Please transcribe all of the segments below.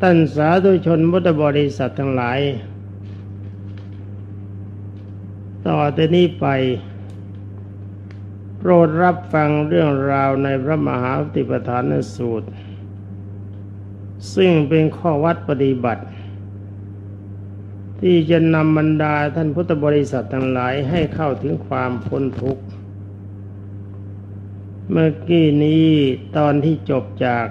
ท่านสาธุชนพุทธบริษัททั้งหลาย ต่อแต่นี้ไป โปรดรับฟังเรื่องราวในพระมหาปฏิปทานสูตร ซึ่งเป็นข้อวัดปฏิบัติ ที่จะนำบรรดาท่านพุทธบริษัททั้งหลายให้เข้าถึงความพ้นทุกข์ เมื่อกี้นี้ตอนที่จบจาก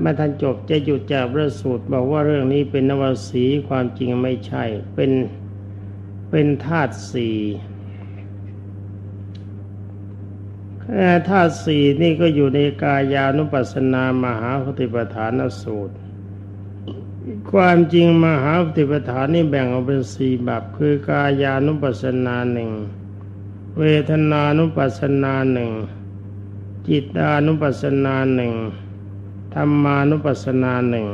เมื่อท่านจบจะหยุดจากพระสูตรบอกว่าเรื่องนี้เป็นนวสีความจริงไม่ใช่ เป็นเป็นธาตุสี่ธาตุสี่นี่ก็อยู่ในกายานุปัสสนามหาปฏิปทานสูตร ความจริงมหาปฏิปทานนี่แบ่งออกเป็นสี่แบบคือกายานุปัสสนาหนึ่งเวทนานุปัสสนาหนึ่งจิตานุปัสสนาหนึ่ง ธรรมานุปัสสนาหนึ่ง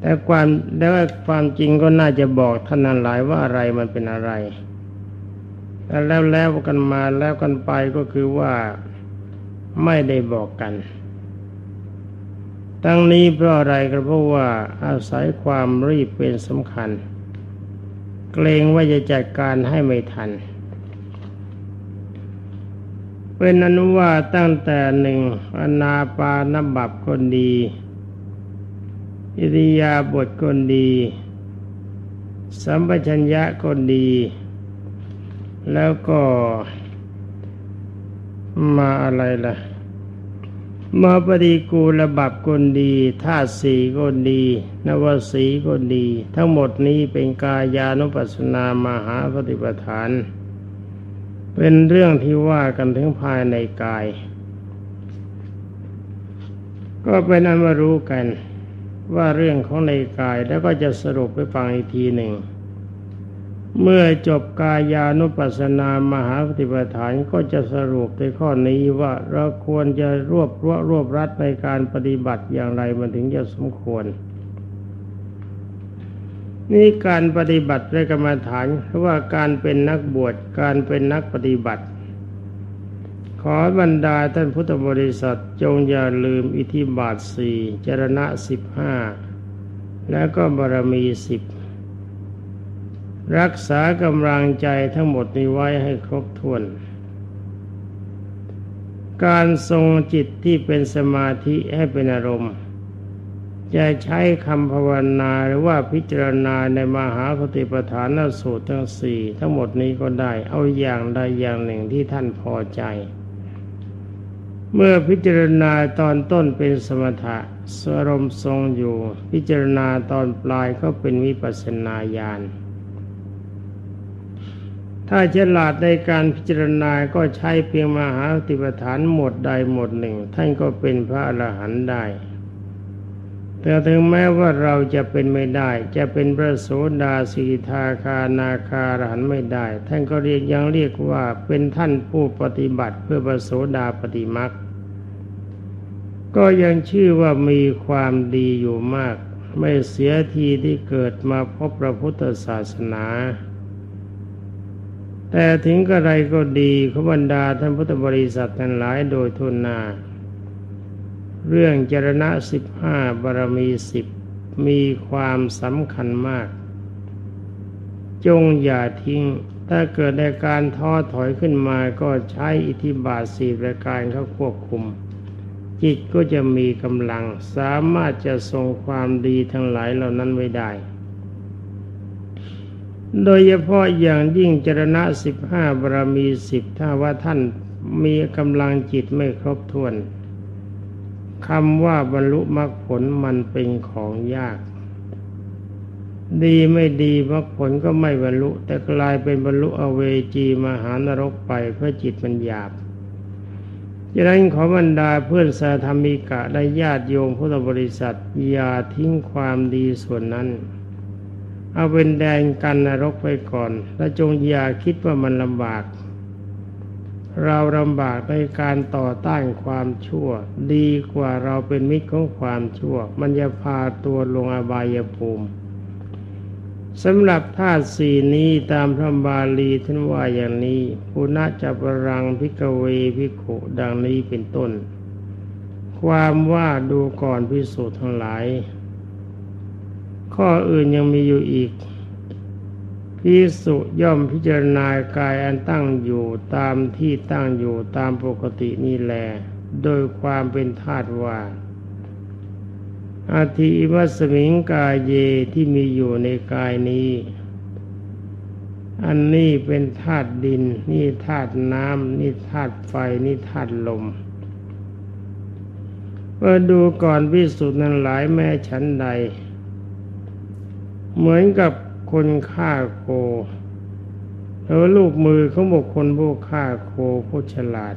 แต่ความแล้วความจริงก็น่าจะบอกท่านนั้นหลายว่าอะไรมันเป็นอะไรแล้วแล้วกันมาแล้วกันไปก็คือว่าไม่ได้บอกกัน ตั้งนี้เพราะอะไรก็เพราะว่าอาศัยความรีบเป็นสำคัญ เกรงว่าจะจัดการให้ไม่ทัน เป็นอนุว่าตั้งแต่หนึ่งอนาปานบับคนดี อิริยาบถคนดี สัมปชัญญะคนดี แล้วก็มาอะไรล่ะ มาปฏิกูลบับคนดีธาตุสีคนดี นวสีคนดี ทั้งหมดนี้เป็นกายานุปัสสนามหาปฏิปทาน เป็นเรื่องที่ว่ากันถึงภายในกาย ก็เป็นอันมารู้กัน ว่าเรื่องของในกายแล้วก็จะสรุปไปฟังอีกทีหนึ่ง เมื่อจบกายานุปัสสนามหาปฏิปทานก็จะสรุปในข้อนี้ว่าเราควรจะรวบรวบรวบรัดในการปฏิบัติอย่างไรมันถึงจะสมควร นี่การปฏิบัติในกรรมฐานเพราะว่าการเป็นนักบวชการเป็นนักปฏิบัติ ขอบรรดาท่านพุทธบริษัทจงอย่าลืมอิทธิบาทสี่จรณะสิบห้าแล้วก็บารมีสิบรักษากำลังใจทั้งหมดนี้ไว้ให้ครบถ้วน การทรงจิตที่เป็นสมาธิให้เป็นอารมณ์ จะใช้คำภาวนาหรือว่าพิจารณาในมหาปฏิปทานสูตรทั้งสี่ทั้งหมดนี้ก็ได้ เอาอย่างใดอย่างหนึ่งที่ท่านพอใจ เมื่อพิจารณาตอนต้นเป็นสมถะสรมทรงอยู่ พิจารณาตอนปลายก็เป็นวิปัสสนาญาณถ้าฉลาดในการพิจารณาก็ใช้เพียงมหาติปฐานหมดใดหมดหนึ่ง ท่านก็เป็นพระอรหันต์ได้ แต่ถึงแม้ว่าเราจะเป็นไม่ได้ จะเป็นพระโสดาสีทาคานาคารหันไม่ได้ ท่านก็เรียกยังเรียกว่าเป็นท่านผู้ปฏิบัติเพื่อพระโสดาปฏิมักก็ยังชื่อว่ามีความดีอยู่มาก ไม่เสียทีที่เกิดมาพบพระพุทธศาสนา แต่ถึงกระไรก็ดีขบรรดาท่านพุทธบริษัททั้งหลายโดยทุนนา เรื่องจรณะสิบห้าบารมีสิบมีความสำคัญมาก จงอย่าทิ้ง ถ้าเกิดในการท้อถอยขึ้นมาก็ใช้อิทธิบาทสี่ประการเข้าควบคุม จิตก็จะมีกำลัง สามารถจะทรงความดีทั้งหลายเหล่านั้นไว้ได้ โดยเฉพาะอย่างยิ่งจรณะสิบห้าบารมีสิบถ้าว่าท่านมีกำลังจิตไม่ครบถ้วน คำว่าบรรลุมรรคผลมันเป็นของยาก ดีไม่ดีมรรคผลก็ไม่บรรลุ แต่กลายเป็นบรรลุอเวจีมหานรกไปเพราะจิตมันหยาบดังนั้นขอบรรดาเพื่อนสาธรรมิกะและญาติโยมพุทธบริษัท อย่าทิ้งความดีส่วนนั้น เอาเป็นแดนกันนรกไปก่อน และจงอย่าคิดว่ามันลำบาก เราลำบากในการต่อต้านความชั่ว ดีกว่าเราเป็นมิตรของความชั่ว มันจะพาตัวลงอบายภูมิสำหรับธาตุสี่นี้ตามพระบาลีท่านว่าอย่างนี้ปุณะจับรังพิกเวพิโขดังนี้เป็นต้นคความว่าดูก่อนพิสูจน์ทั้งหลาย ข้ออื่นยังมีอยู่อีก พิสุย่อมพิจารณากายอันตั้งอยู่ตามที่ตั้งอยู่ตามปกตินี่แลโดยความเป็นธาตุว่าอาทิวัสมิงกายเยที่มีอยู่ในกายนี้ อันนี้เป็นธาตุดิน นี่ธาตุน้ำนี่ธาตุไฟนี่ธาตุลมเมื่อดูก่อนพิสุทธ์นั้นหลายแม่ฉันใด เหมือนกับ คนฆ่าโคแล้วลูกมือของบุคคลผู้ฆ่าโคผู้ฉลาด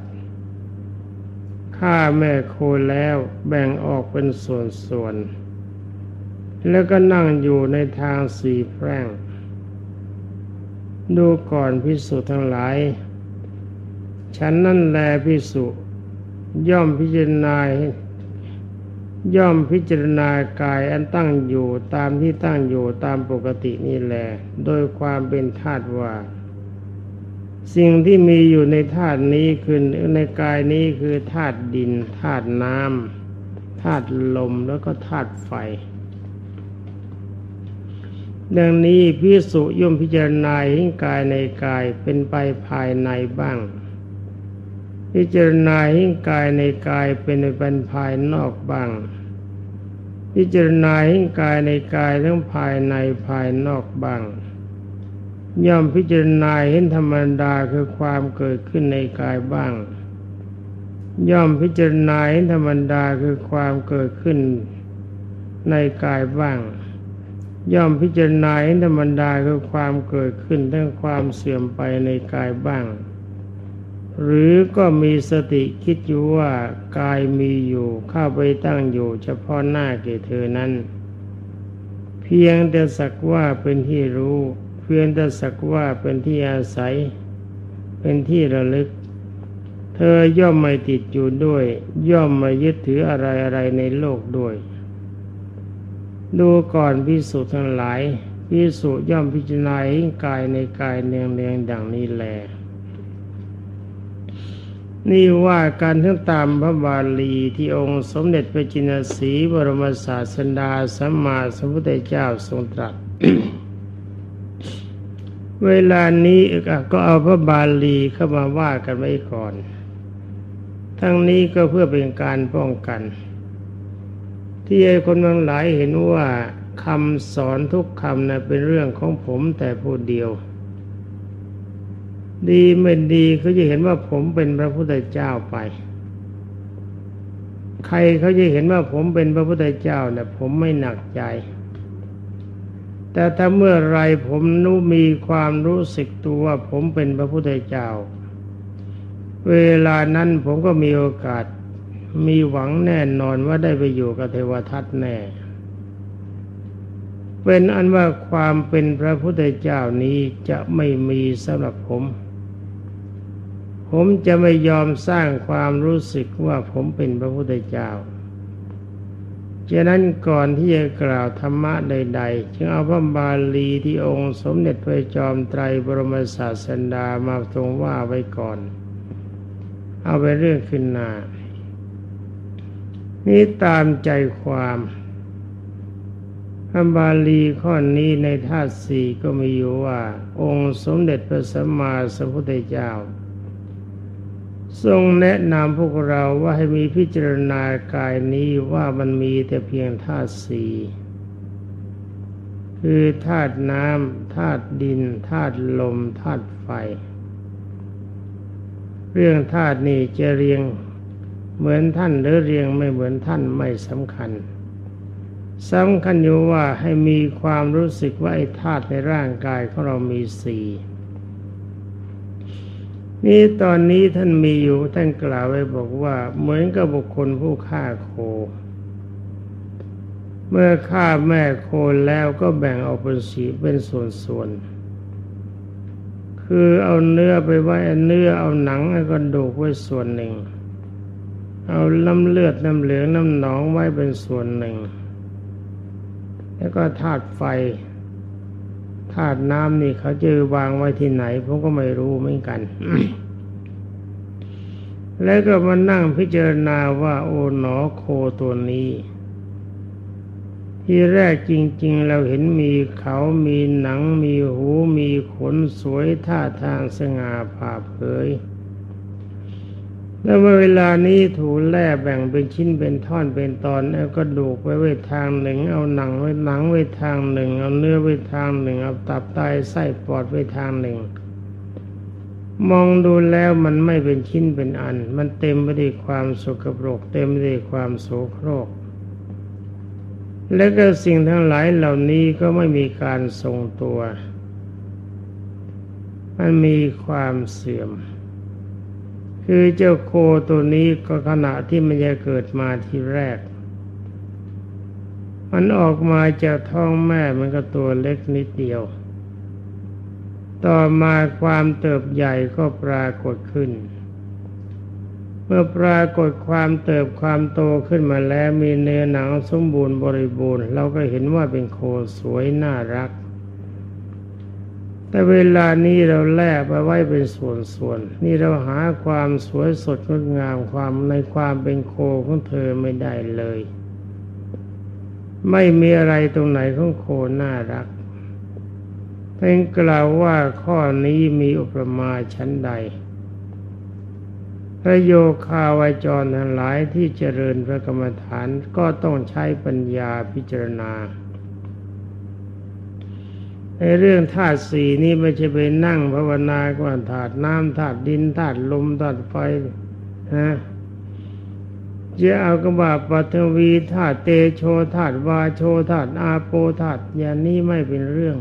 ฆ่าแม่โคแล้วแบ่งออกเป็นส่วนๆ แล้วก็นั่งอยู่ในทางสี่แพร่ง ดูก่อนพิสุทั้งหลาย ฉันนั่นแลพิสุย่อมพิจารณา ย่อมพิจารณากายอันตั้งอยู่ตามที่ตั้งอยู่ตามปกตินี่แหละโดยความเป็นธาตุว่า สิ่งที่มีอยู่ในธาตุนี้คือในกายนี้คือธาตุดินธาตุน้ำธาตุลมแล้วก็ธาตุไฟ ดังนี้พิสุย่อมพิจารณาเห็นกายในกายเป็นไปภายในบ้าง พิจารณาให้กายในกายเป็นเป็นภายนอกบ้าง พิจารณาให้กายในกายทั้งภายในภายนอกบ้าง ย่อมพิจารณาเห็นธรรมดาคือความเกิดขึ้นในกายบ้าง ย่อมพิจารณาเห็นธรรมดาคือความเกิดขึ้นในกายบ้าง ย่อมพิจารณาเห็นธรรมดาคือความเกิดขึ้นทั้งความเสื่อมไปในกายบ้าง หรือก็มีสติคิดอยู่ว่ากายมีอยู่เข้าไปตั้งอยู่เฉพาะหน้าแก่เธอนั้น เพียงแต่สักว่าเป็นที่รู้ เพียงแต่สักว่าเป็นที่อาศัย เป็นที่ระลึก เธอย่อมไม่ติดอยู่ด้วย ย่อมไม่ยึดถืออะไรอะไรในโลกด้วย ดูก่อนพิสุทั้งหลายพิสุย่อมพิจารณาให้กายในกายเนียงเนียงดังนี้แหละ นี่ว่าการทั้งตามพระบาลีที่องค์สมเด็จพระจินสีบรมศาสดาสัมมาสัมพุทธเจ้าทรงตรัส เวลานี้ก็เอาพระบาลีเข้ามาว่ากันไว้ก่อน ทั้งนี้ก็เพื่อเป็นการป้องกัน ที่ไอ้คนบางหลายเห็นว่าคำสอนทุกคำนะเป็นเรื่องของผมแต่ผู้เดียว ดีไม่ดีเขาจะเห็นว่าผมเป็นพระพุทธเจ้าไป ใครเขาจะเห็นว่าผมเป็นพระพุทธเจ้าเนี่ยผมไม่หนักใจ แต่ถ้าเมื่อไรผมนู้มีความรู้สึกตัวว่าผมเป็นพระพุทธเจ้า เวลานั้นผมก็มีโอกาสมีหวังแน่นอนว่าได้ไปอยู่กับเทวทัตแน่ เป็นอันว่าความเป็นพระพุทธเจ้านี้จะไม่มีสำหรับผม ผมจะไม่ยอมสร้างความรู้สึกว่าผมเป็นพระพุทธเจ้าฉะนั้นก่อนที่จะกล่าวธรรมะใด ๆ จึงเอาพระบาลีที่องค์สมเด็จพระจอมไตรบรมศาสดามาทรงว่าไว้ก่อน เอาไปเรื่องขึ้นหน้านี้ตามใจความพระบาลีข้อนี้ในธาตุสี่ก็มีอยู่ว่า องค์สมเด็จพระสัมมาสัมพุทธเจ้า ทรงแนะนำพวกเราว่าให้มีพิจารณากายนี้ว่ามันมีแต่เพียงธาตุสี่คือธาตุน้ำธาตุดินธาตุลมธาตุไฟ เรื่องธาตุนี้จะเรียงเหมือนท่านหรือเรียงไม่เหมือนท่านไม่สำคัญสำคัญอยู่ว่าให้มีความรู้สึกว่าไอ้ธาตุในร่างกายของเรามีสี่ นี่ตอนนี้ท่านมีอยู่ท่านกล่าวไว้บอกว่าเหมือนกับบุคคลผู้ฆ่าโค เมื่อฆ่าแม่โคแล้วก็แบ่งออกเป็นสีเป็นส่วนๆคือเอาเนื้อไปไว้เนื้อเอาหนังเอากระดูกไว้ส่วนหนึ่ง เอาล้ำเลือดน้ำเหลืองน้ำหนองไว้เป็นส่วนหนึ่ง แล้วก็ธาตุไฟ ธาตุน้ำนี่เขาจะวางไว้ที่ไหนผมก็ไม่รู้เหมือนกัน แล้วก็มานั่งพิจารณาว่าโอ๋หนอโคตัวนี้ ที่แรกจริง ๆ เราเห็นมีเขามีหนังมีหูมีขนสวยท่าทางสง่าผ่าเผย แล้วเมื่อเวลานี้ถูแล่แบ่งเป็นชิ้นเป็นท่อนเป็นตอนเอากระดูกไว้ไว้ทางหนึ่ง เอาหนังไว้หนังไว้ทางหนึ่ง เอาเนื้อไว้ทางหนึ่ง เอาตับไตไส้ปอดไว้ทางหนึ่ง มองดูแล้วมันไม่เป็นชิ้นเป็นอัน มันเต็มไปด้วยความสกปรก เต็มไปด้วยความโสโครก และก็สิ่งทั้งหลายเหล่านี้ก็ไม่มีการทรงตัว มันมีความเสื่อม คือเจ้าโคตัวนี้ก็ขณะที่มันจะเกิดมาทีแรก มันออกมาจากท้องแม่มันก็ตัวเล็กนิดเดียว ต่อมาความเติบใหญ่ก็ปรากฏขึ้น เมื่อปรากฏความเติบความโตขึ้นมาแล้วมีเนื้อหนังสมบูรณ์บริบูรณ์ เราก็เห็นว่าเป็นโคสวยน่ารัก แต่เวลานี้เราแลกไปไว้เป็นส่วนๆ นี่เราหาความสวยสดงดงามความในความเป็นโคของเธอไม่ได้เลย ไม่มีอะไรตรงไหนของโคน่ารักเป็นกล่าวว่าข้อนี้มีอุปมาชั้นใด พระโยคาวาจรทั้งหลายที่เจริญพระกรรมฐานก็ต้องใช้ปัญญาพิจารณา ในเรื่องธาตุสี่นี้ไม่ใช่ไปนั่งภาวนาก่อนธาตุน้ำธาตุดินธาตุลมธาตุไฟนะจะเอากระบาปัทวีธาตุเตโชธาตุวาโชธาตุอาโปธาตุอย่างนี้ไม่เป็นเรื่อง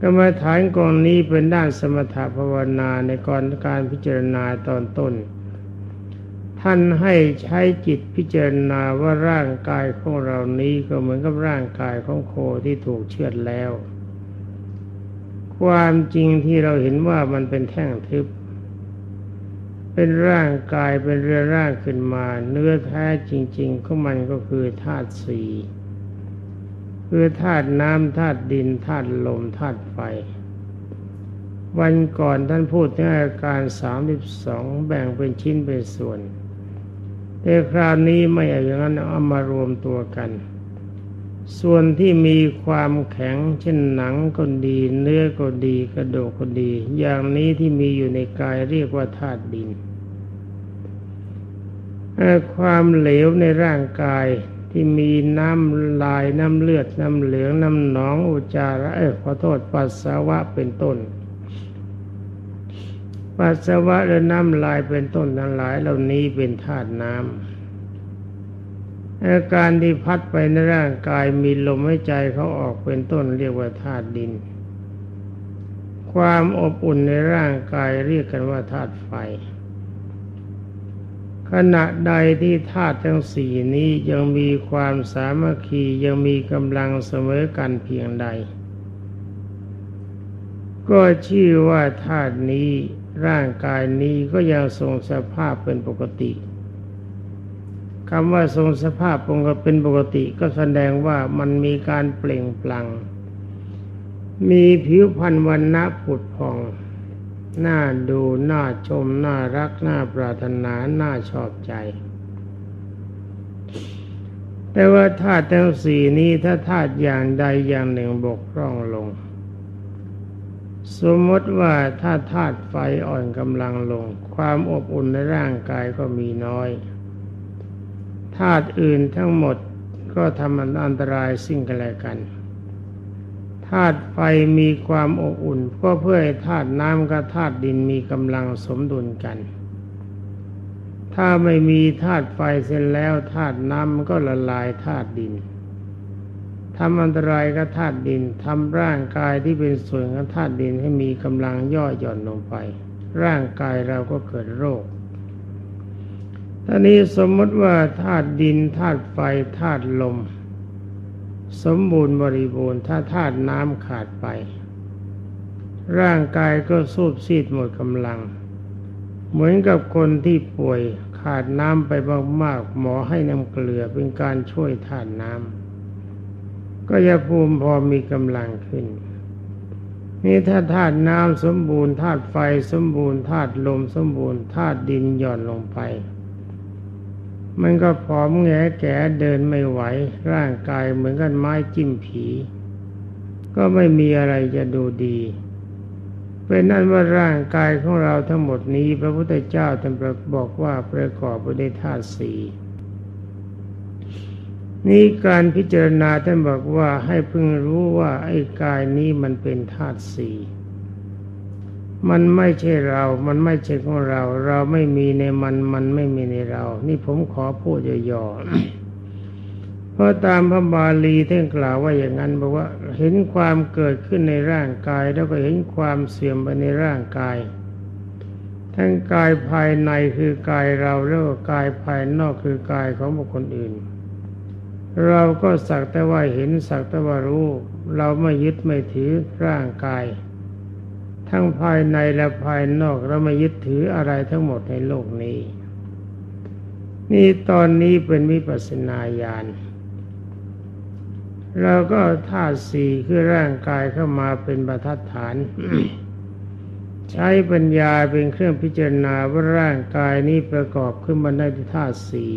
กรรมฐานกองนี้เป็นด้านสมถภาวนาในก่อนการพิจารณาตอนต้น ท่านให้ใช้จิตพิจารณาว่าร่างกายของเรานี้ก็เหมือนกับร่างกายของโคที่ถูกเชือดแล้ว ความจริงที่เราเห็นว่ามันเป็นแท่งทึบ เป็นร่างกายเป็นเรือร่างขึ้นมา เนื้อแท้จริง ๆ ของมันก็คือธาตุสี่คือธาตุน้ำธาตุดินธาตุลมธาตุไฟวันก่อนท่านพูดถึงอาการสามสิบสองแบ่งเป็นชิ้นเป็นส่วน แต่คราวนี้ไม่เอาอย่างนั้นเอามารวมตัวกัน ส่วนที่มีความแข็งเช่นหนังก็ดี เนื้อก็ดีกระดูกก็ดี อย่างนี้ที่มีอยู่ในกายเรียกว่าธาตุดินความเหลวในร่างกายที่มีน้ำลายน้ำเลือดน้ำเหลืองน้ำหนองอุจจาระเออขอโทษปัสสาวะเป็นต้น ปัสสาวะและน้ำลายเป็นต้นทั้งหลาย เหล่านี้เป็นธาตุน้ำอาการที่พัดไปในร่างกายมีลมหายใจเขาออกเป็นต้นเรียกว่าธาตุดิน ความอบอุ่นในร่างกายเรียกกันว่าธาตุไฟ ขณะใดที่ธาตุทั้งสี่นี้ยังมีความสามัคคียังมีกำลังเสมอกันเพียงใด ก็ชื่อว่าธาตุนี้ ร่างกายนี้ก็ยังทรงสภาพเป็นปกติคำว่าทรงสภาพปกเป็นปกติก็แสดงว่ามันมีการเปล่งปลั่งมีผิวพรรณวันณะผุดพองน่าดูน่าชมน่ารักน่าปรารถนาน่าชอบใจ แต่ว่าธาตุทั้งสี่นี้ถ้าธาตุอย่างใดอย่างหนึ่งบกพร่องลง สมมติว่าถ้าธาตุไฟอ่อนกำลังลง ความอบอุ่นในร่างกายก็มีน้อยธาตุอื่นทั้งหมดก็ทำอันตรายสิ่งกันและกันธาตุไฟมีความอบอุ่นก็เพื่อให้ธาตุน้ำกับธาตุดินมีกำลังสมดุลกัน ถ้าไม่มีธาตุไฟเสร็จแล้วธาตุน้ำก็ละลายธาตุดิน ทำอันตรายกับธาตุดินทำร่างกายที่เป็นส่วนของธาตุดินให้มีกำลังย่อหย่อนลงไป ร่างกายเราก็เกิดโรคท่านี้สมมติว่าธาตุดินธาตุไฟธาตุลม สมบูรณ์บริบูรณ์ ถ้าธาตุน้ำขาดไป ร่างกายก็สูบซีดหมดกำลัง เหมือนกับคนที่ป่วยขาดน้ำไปมากๆหมอให้น้ำเกลือเป็นการช่วยธาตุน้ำ ก็ยาภูมิพอมีกำลังขึ้น นี่ถ้าธาตุน้ำสมบูรณ์ธาตุไฟสมบูรณ์ธาตุลมสมบูรณ์ธาตุดินหย่อนลงไป มันก็ผอมแงแก่เดินไม่ไหว ร่างกายเหมือนกันไม้จิ้มผี ก็ไม่มีอะไรจะดูดีเป็นนั้นว่าร่างกายของเราทั้งหมดนี้ พระพุทธเจ้าท่านบอกว่าประกอบไปด้วยธาตุสี่ นี่การพิจารณาท่านบอกว่าให้พึงรู้ว่าไอ้กายนี้มันเป็นธาตุสี่มันไม่ใช่เรา มันไม่ใช่ของเรา เราไม่มีในมัน มันไม่มีในเรา นี่ผมขอพูดย่อๆ เพราะตามพระบาลีท่านกล่าวว่าอย่างนั้นบอกว่าเห็นความเกิดขึ้นในร่างกาย แล้วก็เห็นความเสื่อมไปในร่างกาย ทั้งกายภายในคือกายเราแล้วก็กายภายนอกคือกายของบุคคลอื่น เราก็สักแต่ว่าเห็นสักแต่ว่ารู้ เราไม่ยึดไม่ถือร่างกาย ทั้งภายในและภายนอกเราไม่ยึดถืออะไรทั้งหมดในโลกนี้ นี่ตอนนี้เป็นวิปัสสนาญาณเราก็ธาตุสี่คือร่างกายเข้ามาเป็นบรรทัดฐาน ใช้ปัญญาเป็นเครื่องพิจารณาว่าร่างกายนี้ประกอบขึ้นมาได้ด้วยธาตุสี่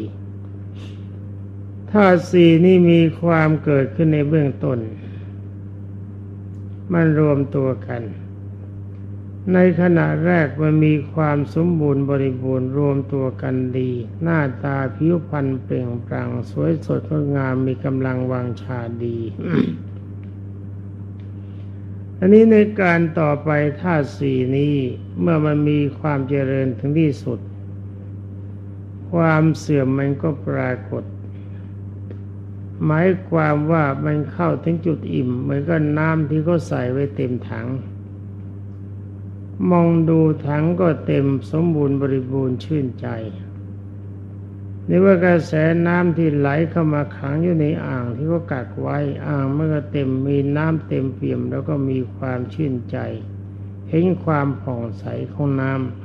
ธาตุสี่นี่มีความเกิดขึ้นในเบื้องต้น มันรวมตัวกัน ในขณะแรกมันมีความสมบูรณ์บริบูรณ์รวมตัวกันดี หน้าตาผิวพรรณเปล่งปลั่งสวยสดงดงามมีกำลังวางชาดีอันนี้ในการต่อไปธาตุสี่นี้เมื่อมันมีความเจริญถึงที่สุด ความเสื่อมมันก็ปรากฏ หมายความว่ามันเข้าถึงจุดอิ่ม เหมือนกับน้ำที่เขาใส่ไว้เต็มถัง มองดูถังก็เต็มสมบูรณ์บริบูรณ์ชื่นใจนี่ว่ากระแสน้ำที่ไหลเข้ามาขังอยู่ในอ่างที่เขากักไว้อ่างเมื่อเต็มมีน้ำเต็มเปี่ยมแล้วก็มีความชื่นใจ เห็นความผ่องใสของน้ำ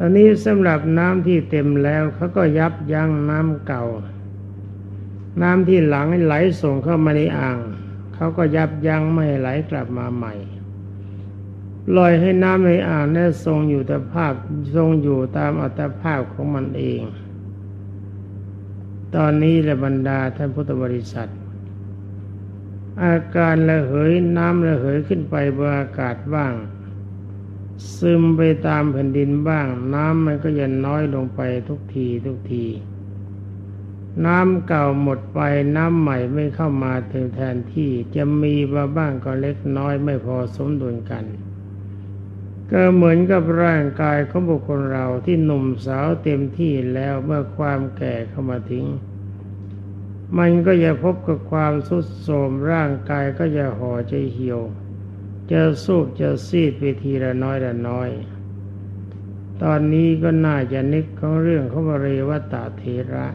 อนนี้สำหรับน้ำที่เต็มแล้วเขาก็ยับยั้งน้ำเก่า น้ำที่หลังไหลส่งเข้ามาในอ่างเขาก็ยับยั้งไม่ไหลกลับมาใหม่ลอยให้น้ำในอ่างนั้นทรงอยู่แต่ภาพทรงอยู่ตามอัตภาพของมันเอง ตอนนี้และบรรดาท่านพุทธบริษัท อาการระเหยน้ำระเหยขึ้นไปบนอากาศบ้าง ซึมไปตามแผ่นดินบ้าง น้ำมันก็จะน้อยลงไปทุกทีทุกที น้ำเก่าหมดไปน้ำใหม่ไม่เข้ามาถึงแทนที่จะมีมาบ้างก็เล็กน้อยไม่พอสมดุลกัน ก็เหมือนกับร่างกายของบุคคลเราที่หนุ่มสาวเต็มที่แล้วเมื่อความแก่เข้ามาทิ้งมันก็จะพบกับความสุดโทรมร่างกายก็จะห่อใจเหี่ยว จะสูบจะซีดไปทีละน้อยละน้อย ตอนนี้ก็น่าจะนึกของเรื่องเของบริวัตเทระ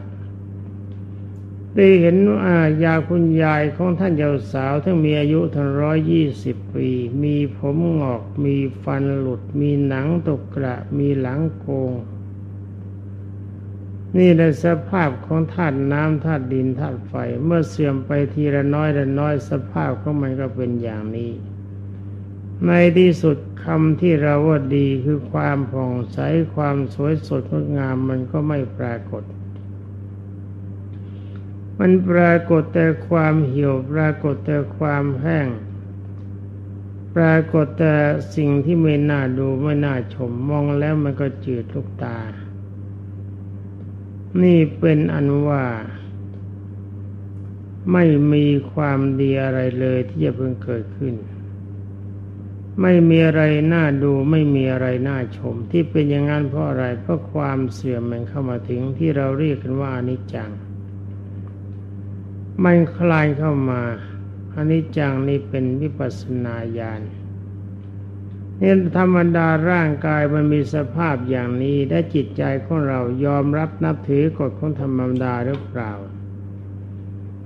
ได้เห็นอายาคุณยายของท่านเจ้าสาวทั้งมีอายุทั้งร้อยยี่สิบปี มีผมงอก มีฟันหลุด มีหนังตกกระ มีหลังโกง นี่ในสภาพของธาตุน้ำธาตุดินธาตุไฟ เมื่อเสื่อมไปทีละน้อยละน้อยสภาพของมันก็เป็นอย่างนี้ ในที่สุดคำที่เราว่าดีคือความผ่องใสความสวยสดงดงามมันก็ไม่ปรากฏ มันปรากฏแต่ความเหี่ยวปรากฏแต่ความแห้ง ปรากฏแต่สิ่งที่ไม่น่าดูไม่น่าชมมองแล้วมันก็จืดลูกตา นี่เป็นอันว่าไม่มีความดีอะไรเลยที่จะเพิ่งเกิดขึ้น ไม่มีอะไรน่าดูไม่มีอะไรน่าชม ที่เป็นอย่างนั้นเพราะอะไรเพราะความเสื่อมมันเข้ามาถึงที่เราเรียกกันว่าอนิจจัง มันคลายเข้ามาอนิจจังนี่เป็นวิปัสสนาญาณนี่ธรรมดาร่างกายมันมีสภาพอย่างนี้และจิตใจของเรายอมรับนับถือกฎของธรรมดาหรือเปล่า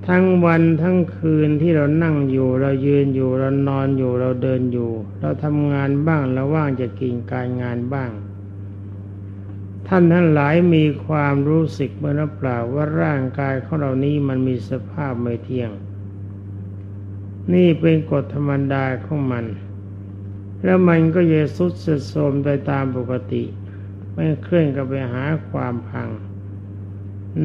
ทั้งวันทั้งคืนที่เรานั่งอยู่ เรายืนอยู่เรานอนอยู่เราเดินอยู่ เราทำงานบ้างเราว่างจะกินการงานบ้าง ท่านทั้งหลายมีความรู้สึกเมื่อเปล่าว่าร่างกายของเรานี้มันมีสภาพไม่เที่ยง นี่เป็นกฎธรรมดาของมัน แล้วมันก็จะสุดสดโทมไปตามปกติ ไม่เคลื่อนกับไปหาความพัง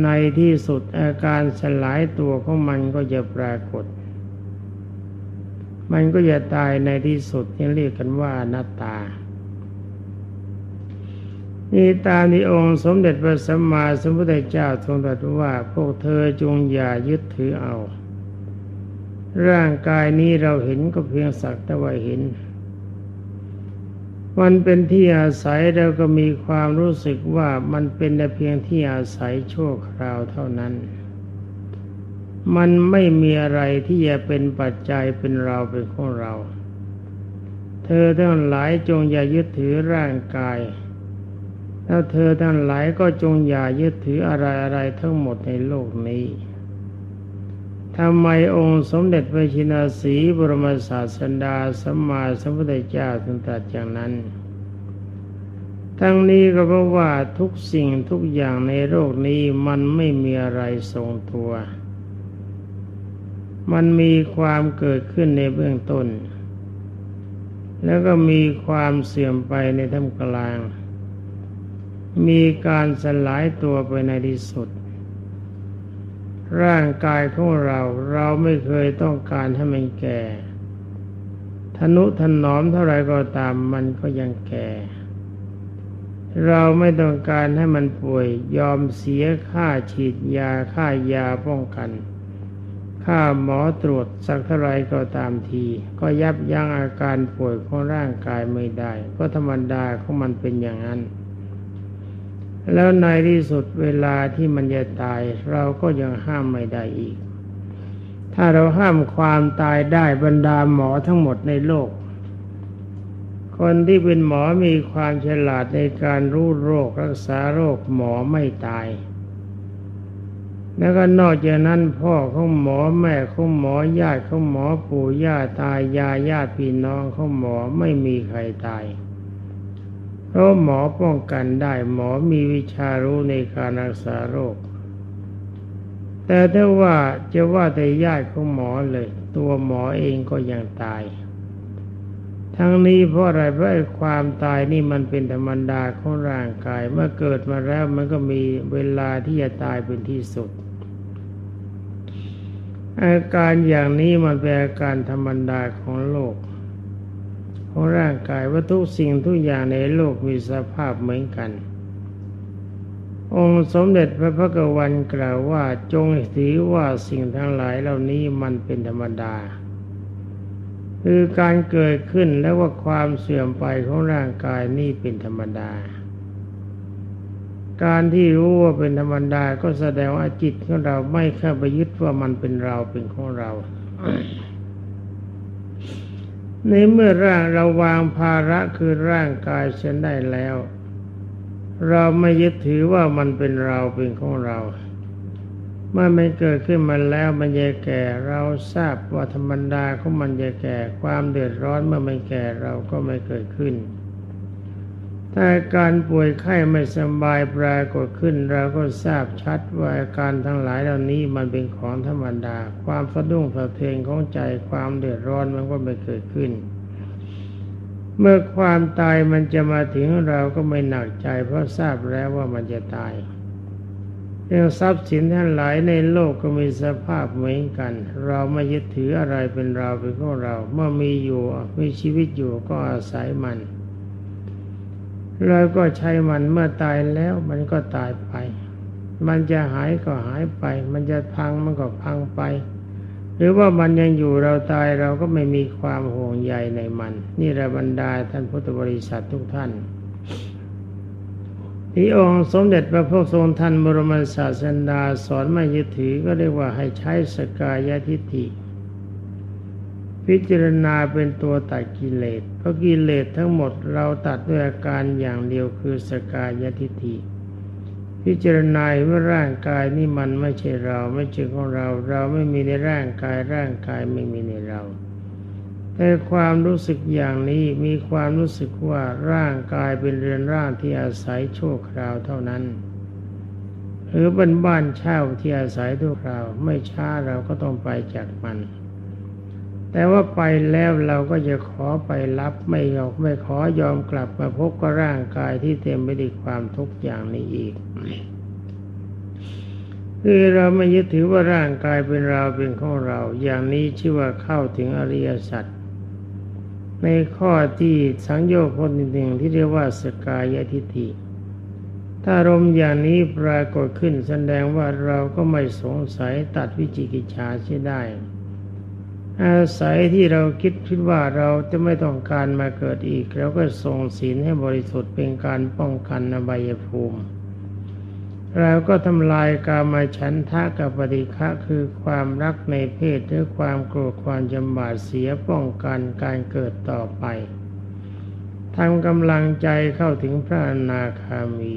ในที่สุดอาการสลายตัวของมันก็จะปรากฏ มันก็จะตายในที่สุดที่เรียกกันว่าอนัตตานี่ตามที่องค์สมเด็จพระสัมมาสัมพุทธเจ้าทรงตรัสว่าพวกเธอจงอย่ายึดถือเอา ร่างกายนี้เราเห็นก็เพียงสักแต่ว่าเห็น มันเป็นที่อาศัยเราก็มีความรู้สึกว่ามันเป็นแต่เพียงที่อาศัยชั่วคราวเท่านั้น มันไม่มีอะไรที่จะเป็นปัจจัยเป็นเราเป็นของเรา เธอทั้งหลายจงอย่ายึดถือร่างกาย แล้วเธอทั้งหลายก็จงอย่ายึดถืออะไรอะไรทั้งหมดในโลกนี้ ทำไมองค์สมเด็จพระชินสีบรมศาสดาสัมมาสัมพุทธเจ้าถึงตรัสอย่างนั้น ทั้งนี้ก็เพราะว่าทุกสิ่งทุกอย่างในโลกนี้มันไม่มีอะไรทรงตัว มันมีความเกิดขึ้นในเบื้องต้น แล้วก็มีความเสื่อมไปในท่ามกลาง มีการสลายตัวไปในที่สุด ร่างกายของเราเราไม่เคยต้องการให้มันแก่ทนุถนอมเท่าไรก็ตามมันก็ยังแก่ เราไม่ต้องการให้มันป่วยยอมเสียค่าฉีดยาค่ายาป้องกัน ค่าหมอตรวจสักเท่าไรก็ตามที ก็ยับยั้งอาการป่วยของร่างกายไม่ได้ก็ธรรมดาของมันเป็นอย่างนั้น แล้วในที่สุดเวลาที่มันจะตาย เราก็ยังห้ามไม่ได้อีก ถ้าเราห้ามความตายได้บรรดาหมอทั้งหมดในโลก คนที่เป็นหมอมีความฉลาดในการรู้โรครักษาโรคหมอไม่ตาย แล้วก็นอกจากนั้นพ่อของหมอแม่ของหมอญาติของหมอปู่ย่าตายยายญาติพี่น้องของหมอไม่มีใครตาย เพราะหมอป้องกันได้หมอมีวิชารู้ในการรักษาโรค แต่ถ้าว่าจะว่าแต่ญาติของหมอเลย ตัวหมอเองก็ยังตาย ทั้งนี้เพราะอะไรเพราะความตายนี่มันเป็นธรรมดาของร่างกาย เมื่อเกิดมาแล้วมันก็มีเวลาที่จะตายเป็นที่สุดอาการอย่างนี้มันเป็นอาการธรรมดาของโลก ของร่างกายว่าทุกสิ่งทุกอย่างในโลกมีสภาพเหมือนกัน องค์สมเด็จพระพุทธวันกล่าวว่าจงถือว่าสิ่งทั้งหลายเหล่านี้มันเป็นธรรมดา คือการเกิดขึ้นและว่าความเสื่อมไปของร่างกายนี่เป็นธรรมดา การที่รู้ว่าเป็นธรรมดาก็แสดงว่าจิตของเราไม่เข้าไปยึดว่ามันเป็นเราเป็นของเรา ในเมื่อร่างเราวางภาระคือร่างกายฉันได้แล้ว เราไม่ยึดถือว่ามันเป็นเราเป็นของเรา เมื่อมันเกิดขึ้นมาแล้วมันจะแก่เราทราบว่าธรรมดาของมันจะแก่ความเดือดร้อนเมื่อมันแก่เราก็ไม่เกิดขึ้น ถ้าการป่วยไข้ไม่สบายปรากฏขึ้นเราก็ทราบชัดว่าอาการทั้งหลายเหล่านี้มันเป็นของธรรมดา ความสะดุ้งสะเทือนของใจความเดือดร้อนมันก็ไม่เกิดขึ้น เมื่อความตายมันจะมาถึงเราก็ไม่หนักใจ เพราะทราบแล้วว่ามันจะตายเรื่องทรัพย์สินทั้งหลายในโลกก็มีสภาพเหมือนกัน เราไม่ยึดถืออะไรเป็นเราเป็นของเรา เมื่อมีอยู่มีชีวิตอยู่ก็อาศัยมัน เราก็ใช้มันเมื่อตายแล้วมันก็ตายไป มันจะหายก็หายไป มันจะพังมันก็พังไป หรือว่ามันยังอยู่เราตายเราก็ไม่มีความห่วงใยในมัน นี่ระบรรดาท่านพุทธบริษัททุกท่านที่องค์สมเด็จพระพุทธทรงท่านบรมศาสดาสอนไม่ยึดถือก็เรียกว่าให้ใช้สกายทิฏฐิ พิจารณาเป็นตัวตัดกิเลส เพราะกิเลสทั้งหมดเราตัดด้วยอาการอย่างเดียวคือสกายทิฏฐิ พิจารณาว่าร่างกายนี่มันไม่ใช่เราไม่ใช่ของเรา เราไม่มีในร่างกายร่างกายไม่มีในเรา แต่ความรู้สึกอย่างนี้มีความรู้สึกว่าร่างกายเป็นเรือนร่างที่อาศัยชั่วคราวเท่านั้นหรือเป็นบ้านเช่าที่อาศัยทั่วคราว ไม่ช้าเราก็ต้องไปจากมัน แต่ว่าไปแล้วเราก็จะขอไปรับไม่ยอมไม่ขอยอมกลับมาพบกับร่างกายที่เต็มไปด้วยความทุกข์อย่างนี้อีก คือเราไม่ยึดถือว่าร่างกายเป็นเราเป็นของเรา อย่างนี้ชื่อว่าเข้าถึงอริยสัจในข้อที่สังโยชน์คนหนึ่งที่เรียกว่าสกายทิฏฐิถ้ารมอย่างนี้ปรากฏขึ้นแสดงว่าเราก็ไม่สงสัยตัดวิจิกิจฉาใช่ได้ อาศัยที่เราคิดคิดว่าเราจะไม่ต้องการมาเกิดอีกเราก็ส่งศีลให้บริสุทธิ์เป็นการป้องกันอบายภูมิเราก็ทำลายกามาฉันทะกับปฏิฆะคือความรักในเพศหรือความโกรธความจำบาดเสียป้องกันการเกิดต่อไปทำกำลังใจเข้าถึงพระอนาคามี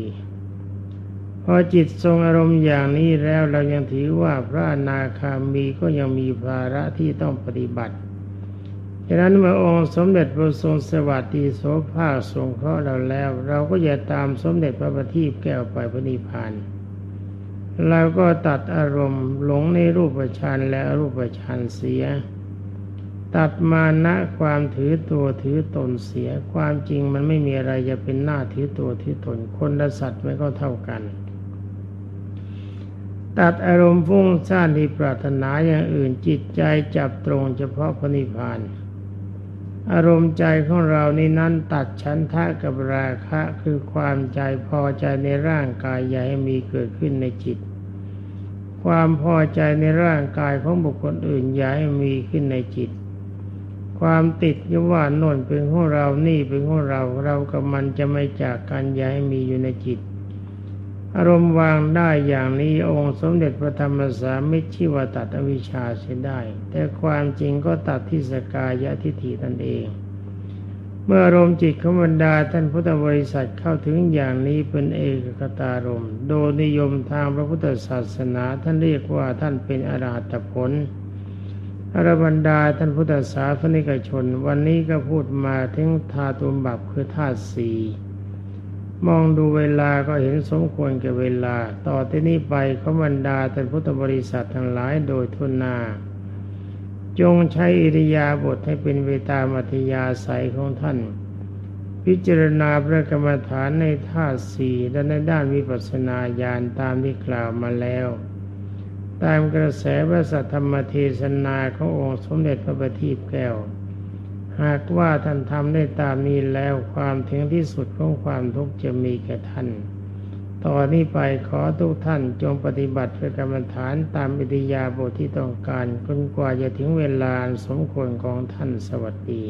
พอจิตทรงอารมณ์อย่างนี้แล้วเรายังถือว่าพระนาคามีก็ยังมีภาระที่ต้องปฏิบัติฉะนั้นเมื่อองค์สมเด็จพระทรงสวัสดีโสภาทรงเคราะห์เราแล้ว เราก็อย่าตามสมเด็จพระบัณฑิตแก้วไปพระนิพพานเราก็ตัดอารมณ์หลงในรูปฌานและรูปฌานเสีย ตัดมานะความถือตัวถือตนเสีย ความจริงมันไม่มีอะไรจะเป็นหน้าถือตัวถือตนคนและสัตว์ไม่ก็เท่ากัน ตัดอารมณ์ฟุ้งซ่านที่ปรารถนาอย่างอื่นจิตใจจับตรงเฉพาะพระนิพพานอารมณ์ใจของเรานี่นั้นตัดฉันทะกับราคะคือความใจพอใจในร่างกายอย่าให้มีเกิดขึ้นในจิต ความพอใจในร่างกายของบุคคลอื่นอย่าให้มีขึ้นในจิต ความติดยว่าโน่นเป็นของเรานี่เป็นของเราเรากับมันจะไม่จากกันอย่าให้มีอยู่ในจิต อารมณ์วางได้อย่างนี้องค์สมเด็จพระธรรมสามิชื่อว่าตัดอวิชชาเสียได้ แต่ความจริงก็ตัดที่สกายะทิฏฐินั่นเอง เมื่ออารมณ์จิตของบรรดาท่านพุทธบริษัทเข้าถึงอย่างนี้เป็นเอกคตารมณ์โดยนิยมทางพระพุทธศาสนาท่านเรียกว่าท่านเป็นอรหัตผลอรบรรดาท่านพุทธศาสนิกชน วันนี้ก็พูดมาถึงธาตุบับคือธาตุสี่ มองดูเวลาก็เห็นสมควรแก่เวลา ต่อที่นี้ไปขบรรดาท่านพุทธบริษัททั้งหลายโดยทุนนา จงใช้อิริยาบถให้เป็นเวตามัธยาศัยของท่าน พิจารณาพระกรรมฐานในธาตุสี่และในด้านวิปัสสนาญาณตามที่กล่าวมาแล้ว ตามกระแสพระสัทธรรมเทศนาขององค์สมเด็จพระบัณฑิตแก้ว หากว่าท่านทำได้ตามนี้แล้วความถึงที่สุดของความทุกข์จะมีแก่ท่าน ต่อนนี้ไปขอทุกท่านจงปฏิบัติเพื่อกรรมฐานตามอิทยาบทที่ต้องการจนกว่าจะถึงเวลาสมควรของท่านสวัสดี